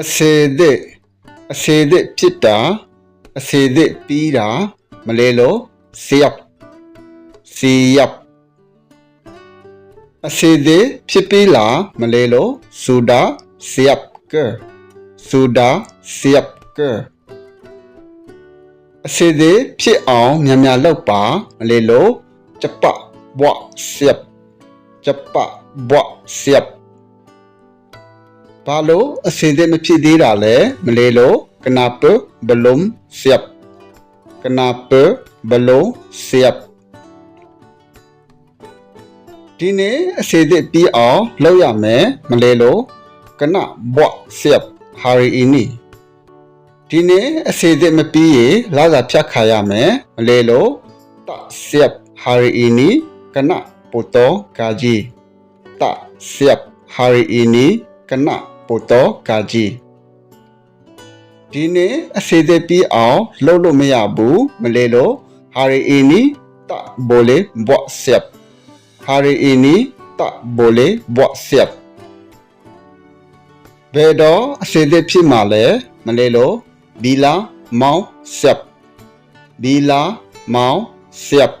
အစေသည့်အစေသည့်ဖြစ်တာအစေသည့်ပြီးတာမလဲလို့စေရောက်စေရောက်အစေသည့်ဖြစ်ပြီးလားမလဲလို့ဆိုတာစေရောက်ကဆိုတာစေရောက်ကစေသည်ဖြစ်အောင်မြန်မြန်လောက်ပါမလေလို့ကျပဘွားဆက်ကျပဘွားဆက် ဘာလို့အစင်တဲ့မဖြစ်သေးတာလဲမလဲလို့ကနာပဘလုံဆျပ်ကနာပဘလုံဆျပ်ဒီနေ့အစင်တဲ့ပြီးအောင်လုပ်ရမယ်မလဲလို့ကနာဘွတ်ဆျပ်ဟာရီအီနီဒီနေ့အစင်တဲ့မပြီးရင်လာစာဖြတ်ခါရမယ်မလဲလို့တဆျပ်ဟာရီအီနီကနာပိုတောကာဂျီတဆျပ်ဟာရီအီနီကနာ ပိုတောကာဂျီဒီနေ့အစီအသစ်ပြီးအောင်လှုပ်လို့မရဘူးမလေလို့ဟာရီအီနီတဘိုလေဘွတ်ဆက်ဟာရီအီနီတဘိုလေဘွတ်ဆက်ဘယ်တော့အစီအသစ်ဖြစ်မှာလဲမလေလို့ bila mau siap bila mau siap